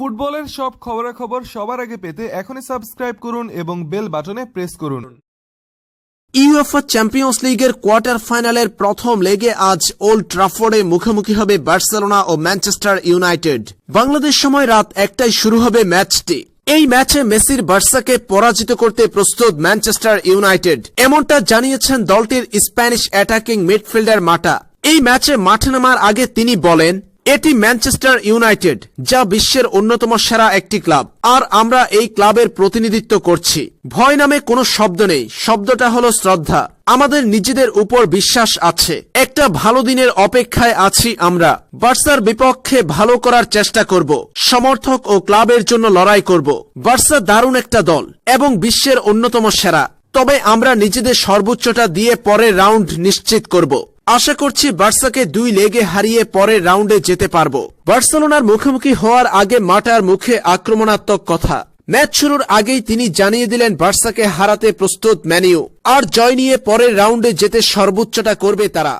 ফুটবলের সব খবরাখবর সবার আগে পেতে এখনই সাবস্ক্রাইব করুন এবং বেল বাটনে প্রেস করুন। ইউএফএ চ্যাম্পিয়ন্স লিগের কোয়ার্টার ফাইনালের প্রথম লেগে আজ ওল্ড ট্রাফোর্ডে মুখোমুখি হবে বার্সেলোনা ও ম্যানচেস্টার ইউনাইটেড। বাংলাদেশ সময় রাত একটায় শুরু হবে ম্যাচটি। এই ম্যাচে মেসির বার্সাকে পরাজিত করতে প্রস্তুত ম্যানচেস্টার ইউনাইটেড। এমনটা জানিয়েছেন দলটির স্প্যানিশ অ্যাটাকিং মিডফিল্ডার মাটা। এই ম্যাচে মাঠে নামার আগে তিনি বলেন এটি ম্যানচেস্টার ইউনাইটেড, যা বিশ্বের অন্যতম সেরা একটি ক্লাব। আর আমরা এই ক্লাবের প্রতিনিধিত্ব করছি। ভয় নামে কোনো শব্দ নেই। শব্দটা হলো শ্রদ্ধা। আমাদের নিজেদের উপর বিশ্বাস আছে। একটা ভালো দিনের অপেক্ষায় আছি আমরা। বার্সার বিপক্ষে ভালো করার চেষ্টা করব। সমর্থক ও ক্লাবের জন্য লড়াই করব। বার্সা দারুণ একটা দল এবং বিশ্বের অন্যতম সেরা। তবে আমরা নিজেদের সর্বোচ্চটা দিয়ে পরের রাউন্ড নিশ্চিত করব। আশা করছি বার্সাকে দুই লেগে হারিয়ে পরের রাউন্ডে যেতে পারব। বার্সেলোনার মুখোমুখি হওয়ার আগে মাটার মুখে আক্রমণাত্মক কথা। ম্যাচ শুরুর আগেই তিনি জানিয়ে দিলেন বার্সাকে হারাতে প্রস্তুত ম্যানিউ। আর জয় নিয়ে পরের রাউন্ডে যেতে সর্বোচ্চটা করবে তারা।